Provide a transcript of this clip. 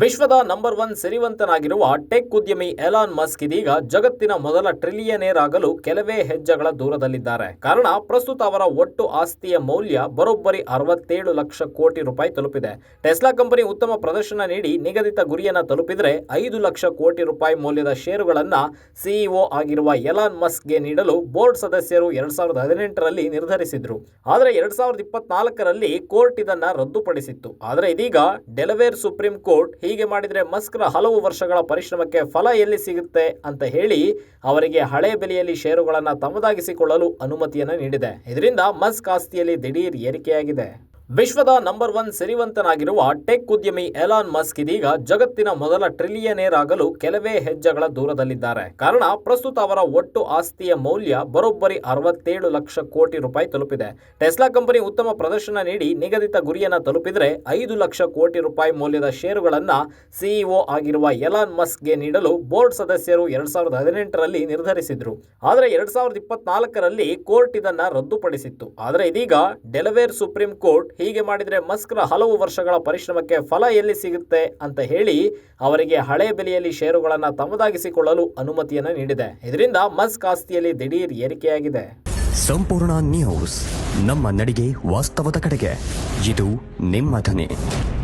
ವಿಶ್ವದ number one ಸಿರಿವಂತನಾಗಿರುವ tech ಉದ್ಯಮಿ ಎಲಾನ್ ಮಸ್ಕ್ ಇದೀಗ ಜಗತ್ತಿನ ಮೊದಲ ಟ್ರಿಲಿಯನೇರ್ ಆಗಲು ಕೆಲವೇ ಹೆಜ್ಜೆಗಳ ದೂರದಲ್ಲಿದ್ದಾರೆ. ಕಾರಣ, ಪ್ರಸ್ತುತ ಅವರ ಒಟ್ಟು ಆಸ್ತಿಯ ಮೌಲ್ಯ ಬರೋಬ್ಬರಿ ಅರವತ್ತೇಳು ಲಕ್ಷ ಕೋಟಿ ರೂಪಾಯಿ ತಲುಪಿದೆ. ಟೆಸ್ಲಾ ಕಂಪನಿ ಉತ್ತಮ ಪ್ರದರ್ಶನ ನೀಡಿ ನಿಗದಿತ ಗುರಿಯನ್ನು ತಲುಪಿದರೆ ಐದು ಲಕ್ಷ ಕೋಟಿ ರೂಪಾಯಿ ಮೌಲ್ಯದ ಷೇರುಗಳನ್ನು ಸಿಇಒ ಆಗಿರುವ ಎಲಾನ್ ಮಸ್ಕ್ಗೆ ನೀಡಲು ಬೋರ್ಡ್ ಸದಸ್ಯರು ಎರಡ್ ಸಾವಿರದ ಹದಿನೆಂಟರಲ್ಲಿ ನಿರ್ಧರಿಸಿದ್ರು. ಆದರೆ ಎರಡ್ ಸಾವಿರದ ಇಪ್ಪತ್ನಾಲ್ಕರಲ್ಲಿ ಕೋರ್ಟ್ ಇದನ್ನು ರದ್ದುಪಡಿಸಿತ್ತು. ಆದರೆ ಇದೀಗ ಡೆಲವೇರ್ ಸುಪ್ರೀಂ ಕೋರ್ಟ್ ಹೀಗೆ ಮಾಡಿದರೆ ಮಸ್ಕ್ರ ಹಲವು ವರ್ಷಗಳ ಪರಿಶ್ರಮಕ್ಕೆ ಫಲ ಎಲ್ಲಿ ಸಿಗುತ್ತೆ ಅಂತ ಹೇಳಿ ಅವರಿಗೆ ಹಳೆ ಬೆಲೆಯಲ್ಲಿ ಷೇರುಗಳನ್ನು ತಮ್ಮದಾಗಿಸಿಕೊಳ್ಳಲು ಅನುಮತಿಯನ್ನು ನೀಡಿದೆ. ಇದರಿಂದ ಮಸ್ಕ್ ಆಸ್ತಿಯಲ್ಲಿ ದಿಢೀರ್ ಏರಿಕೆಯಾಗಿದೆ. ವಿಶ್ವದ ನಂಬರ್ ಒನ್ ಸಿರಿವಂತನಾಗಿರುವ ಟೆಕ್ ಉದ್ಯಮಿ ಎಲಾನ್ ಮಸ್ಕ್ ಇದೀಗ ಜಗತ್ತಿನ ಮೊದಲ ಟ್ರಿಲಿಯನೇರ್ ಆಗಲು ಕೆಲವೇ ಹೆಜ್ಜೆಗಳ ದೂರದಲ್ಲಿದ್ದಾರೆ. ಕಾರಣ, ಪ್ರಸ್ತುತ ಅವರ ಒಟ್ಟು ಆಸ್ತಿಯ ಮೌಲ್ಯ ಬರೋಬ್ಬರಿ ಅರವತ್ತೇಳು ಲಕ್ಷ ಕೋಟಿ ರೂಪಾಯಿ ತಲುಪಿದೆ. ಟೆಸ್ಲಾ ಕಂಪನಿ ಉತ್ತಮ ಪ್ರದರ್ಶನ ನೀಡಿ ನಿಗದಿತ ಗುರಿಯನ್ನು ತಲುಪಿದರೆ ಐದು ಲಕ್ಷ ಕೋಟಿ ರೂಪಾಯಿ ಮೌಲ್ಯದ ಷೇರುಗಳನ್ನು ಸಿಇಒ ಆಗಿರುವ ಎಲಾನ್ ಮಸ್ಕ್ಗೆ ನೀಡಲು ಬೋರ್ಡ್ ಸದಸ್ಯರು ಎರಡ್ ಸಾವಿರದ ಹದಿನೆಂಟರಲ್ಲಿ ನಿರ್ಧರಿಸಿದ್ರು. ಆದರೆ ಎರಡ್ ಸಾವಿರದ ಇಪ್ಪತ್ನಾಲ್ಕರಲ್ಲಿ ಕೋರ್ಟ್ ಇದನ್ನು ರದ್ದುಪಡಿಸಿತ್ತು. ಆದರೆ ಇದೀಗ ಡೆಲವೇರ್ ಸುಪ್ರೀಂ ಕೋರ್ಟ್ ಹೀಗೆ ಮಾಡಿದರೆ ಮಸ್ಕ್ರ ಹಲವು ವರ್ಷಗಳ ಪರಿಶ್ರಮಕ್ಕೆ ಫಲ ಎಲ್ಲಿ ಸಿಗುತ್ತೆ ಅಂತ ಹೇಳಿ ಅವರಿಗೆ ಹಳೆ ಬೆಲೆಯಲ್ಲಿ ಷೇರುಗಳನ್ನು ತಮ್ಮದಾಗಿಸಿಕೊಳ್ಳಲು ಅನುಮತಿಯನ್ನು ನೀಡಿದೆ. ಇದರಿಂದ ಮಸ್ಕ್ ಆಸ್ತಿಯಲ್ಲಿ ದಿಢೀರ್ ಏರಿಕೆಯಾಗಿದೆ. ಸಂಪೂರ್ಣ ನ್ಯೂಸ್ ನಮ್ಮ ನಡಿಗೆ ವಾಸ್ತವದ ಕಡೆಗೆ. ಇದು ನಿಮ್ಮ ಧ್ವನಿ.